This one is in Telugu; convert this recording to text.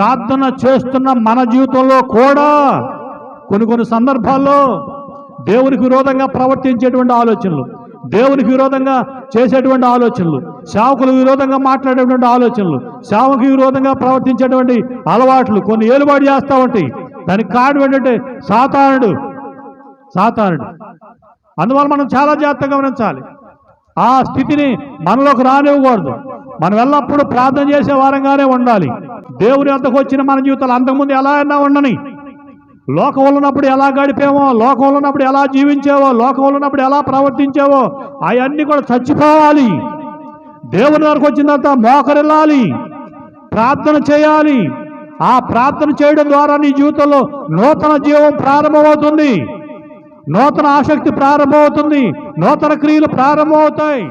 ప్రార్థన చేస్తున్న మన జీవితంలో కూడా కొన్ని కొన్ని సందర్భాల్లో దేవునికి విరోధంగా ప్రవర్తించేటువంటి ఆలోచనలు దేవునికి విరోధంగా చేసేటువంటి ఆలోచనలు సేవకులకు విరోధంగా మాట్లాడేటువంటి ఆలోచనలు సేవకు విరోధంగా ప్రవర్తించేటువంటి అలవాట్లు కొన్ని ఏలుబాటు చేస్తూ ఉంటాయి. దానికి కారణం ఏంటంటే సాతానుడు సాతానుడు. అందువల్ల మనం చాలా జాగ్రత్తగా గమనించాలి. ఆ స్థితిని మనలోకి రానివ్వకూడదు. మనం ఎల్లప్పుడూ ప్రార్థన చేసే వారంగానే ఉండాలి. దేవుని వద్దకు వచ్చిన మన జీవితాలు అంతకుముందు ఎలా అయినా ఉండని. లోకం ఉన్నప్పుడు ఎలా గడిపామో లోకం ఉన్నప్పుడు ఎలా జీవించావో లోకం ఉన్నప్పుడు ఎలా ప్రవర్తించావో అవన్నీ కూడా చచ్చిపోవాలి. దేవుని వరకు వచ్చిన తర్వాత మోకరిల్లాలి. ప్రార్థన చేయాలి. ఆ ప్రార్థన చేయడం ద్వారా నీ జీవితంలో నూతన జీవం ప్రారంభమవుతుంది. నూతన ఆసక్తి ప్రారంభమవుతుంది. నూతన క్రియలు ప్రారంభమవుతాయి.